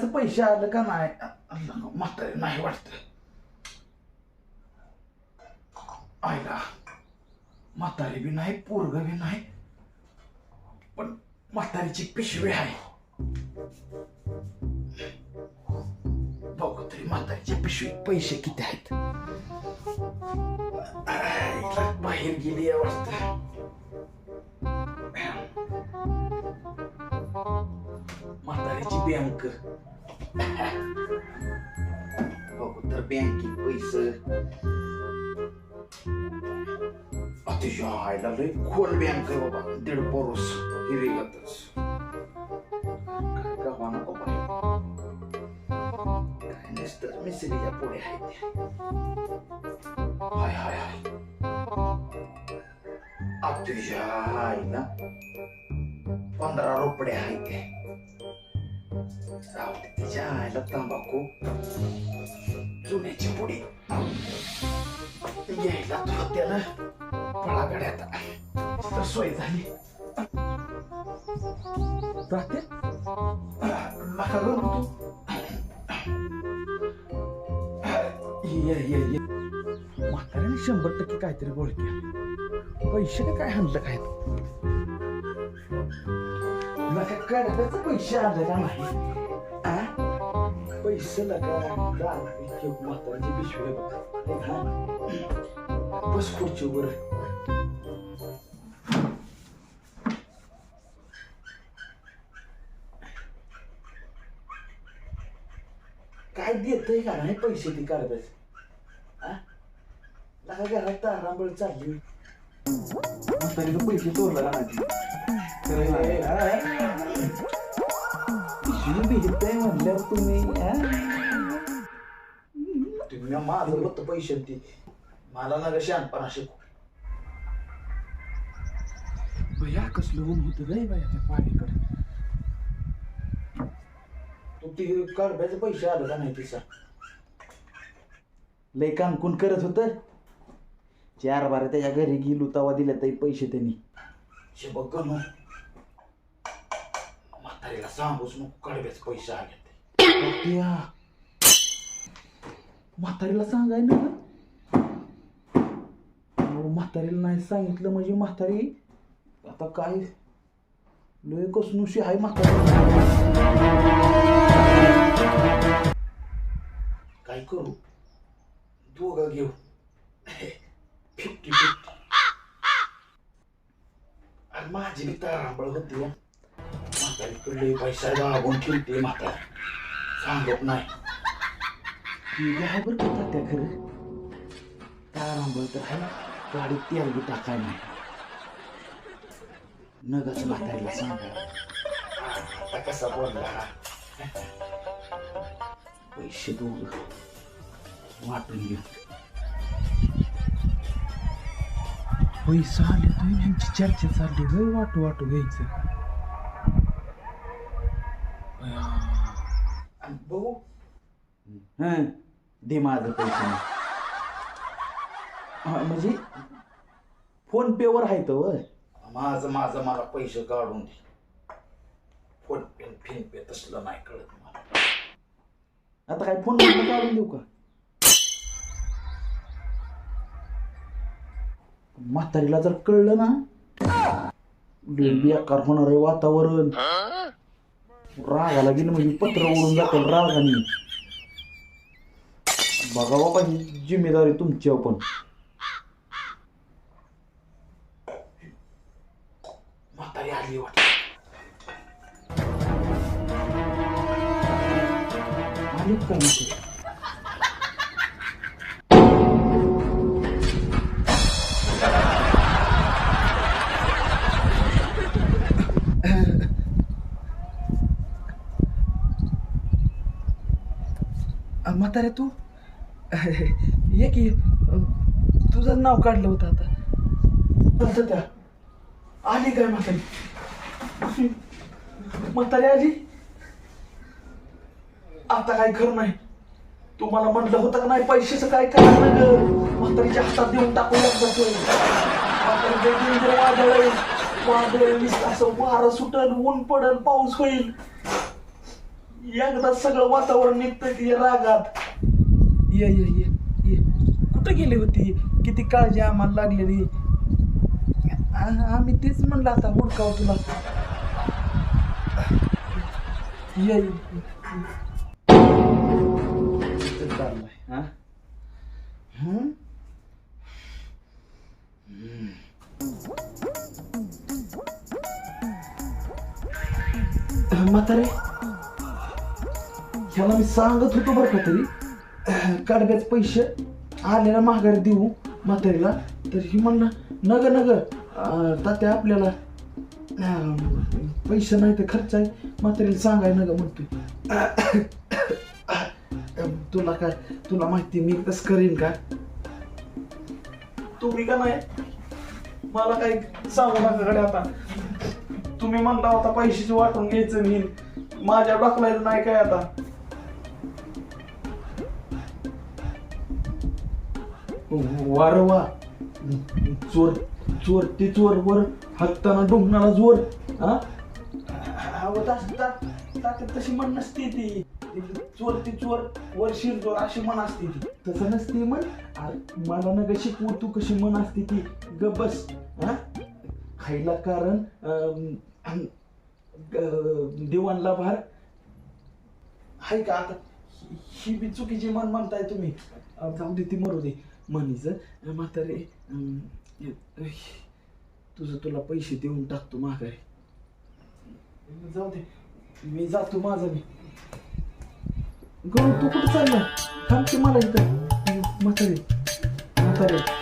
त्याच पैसे आलं का नाही? म्हातारे म्हातारी नाही वाटत. आयला म्हातारी बी नाही पोरग बी नाही पण म्हातारीची पिशवी आहे. बघू तरी म्हातारीची पिशवी पैसे किती आहेत? बाहेर गेली आहे वाटतं. म्हातारीची बँक तर बँकेत पैसे अतिशय आयला लय खोल बँक आहे बाबा दीड पोरुस हिरीगतच काय गावा नको बाहेर. काय नसतं मिसरीच्या पुढे आहे ते. हाय हाय हाय अतिशय आईला पंधरा रुपये आहे ते राहू दे तिच्या आईला तंबाखू. चुन्याची पुडी. यायला तुला त्याला. पळागड्यात तर सोय झाली. राहते नका करू तू. ये ये ये. म्हाताऱ्याने शंभर टक्के काहीतरी बोलते पैसे काय आणलं काय? पैसे आले का नाही पैसे लगा म्हाताऱ्याची पिशवी आहे बस खुर्चीवर काय देतय का नाही पैसे ती कडब्याच लगा घरात तारांबळ चालली म्हातारी पैसे चोरला का नाही पिशवी भेटतंय तुम्ही आ? तुम्ही माझं फक्त पैसे ती मला ना कशी अनपण अशी बया कसलं ऊन होत रे बया त्या पाणीकडे तू ती कडब्याचे पैसे आलं का नाही तिचा लय कानकून करत होत. चार बारा त्याच्या घरी गेलो तवा दिल्या तरी पैसे त्यांनी. शे बघ सांगूच नको कडब्याचे पैसे आले म्हातारीला सांगाय ना म्हातारीला नाही सांगितलं म्हणजे म्हातारी आता काय लय कसनुशी आहे म्हातारी काय करू दोघं घेऊ फिफ्टी फिफ्टी आणि माझी बी तारांबळ होती म्हातारीकडे पैसा गावून ठेवते म्हातारी सांगत नाही ती आहे बरं का त्या खरं तारांबळ तर आहे गाडीत तेल बी टाकाय नाही नगच म्हातारीला सांगा आता कसा बोलला? पैसे दोघं वाटून घेऊ पैसा आले तर यांची चर्चा चालली होय वाटू वाटू घ्यायचं आणि हं दे माझं पैसे. हा, म्हणजे फोन पे वर आहे तर माझं माझं मला पैसे काढून दे. फोन पे फिन पे तसलं नाही कळत मला. आता काय फोन नंबर काढून देऊ का? म्हातारीला जर कळलं ना बेकार होणार आहे वातावरण. रागाला गेलं म्हणजे पत्र उडून जातं रागाने बघा बाबा ही जिम्मेदारी तुमची पण म्हातारी आली वाटत. आली काय म्हातारी? म्हातारे तू? ये की तुझं नाव काढलं होतं आता. त्या? आली काय म्हातारी? म्हातारी आली? आता काय खरं नाही. तुम्हाला म्हटलं होतं का नाही पैशाचं काय करणार ना ग? म्हातारीच्या हातात देऊन टाकू लागत वादळ वादळ असं वारं सुटल ऊन पडल पाऊस होईल. एकदा सगळं वातावरण निघतं की रागात ये ये ये ये कुठं गेली होती किती काळजी आम्हाला लागलेली आ- आम्ही तेच म्हणलं आता हुडकाव तुला ये ये. इथं चाललाय, हा? हं? हं. म्हातारे ह्याला मी सांगत होतो बरं का तरी. कडब्याचे पैसे आलेला माघारी देऊ म्हातारीला. तर ही म्हणणं नग नग तात्या आपल्याला पैसे नाही तर खर्च आहे. म्हातारीला सांगाय नग म्हणतोय. तुला काय तुला माहिती मी तसं करीन का? तुम्ही का नाही? मला काही सांगू नका कडे आता. तुम्ही म्हणला होता पैशाची वाटून घ्यायचं मी माझ्या डोकलायचं नाही काय आता. वारवा. चोर चोर ते चोर वर हाताना डोंगणाला जोर हा अहो, तशी म्हण नसते ती. चोर ती चोर वर शिरजोर अशी म्हण असते ती. तसं नसते म्हण मला ना कशी शिकवू तू कशी म्हण असते ती. ग बस हा खायला कारण अं, देवांना भार. हाय का आता? ही- बी चुकीची मन म्हणताय तुम्ही. जाऊ दे ती मरू दे. म्हणीचं म्हातारे तुझं तुला पैसे देऊन टाकतो माघारी. जाऊ दे मी जातो माझा मी. गौ तू कुठं चालला? थांब की मला इथं. म्हातारे म्हातारे.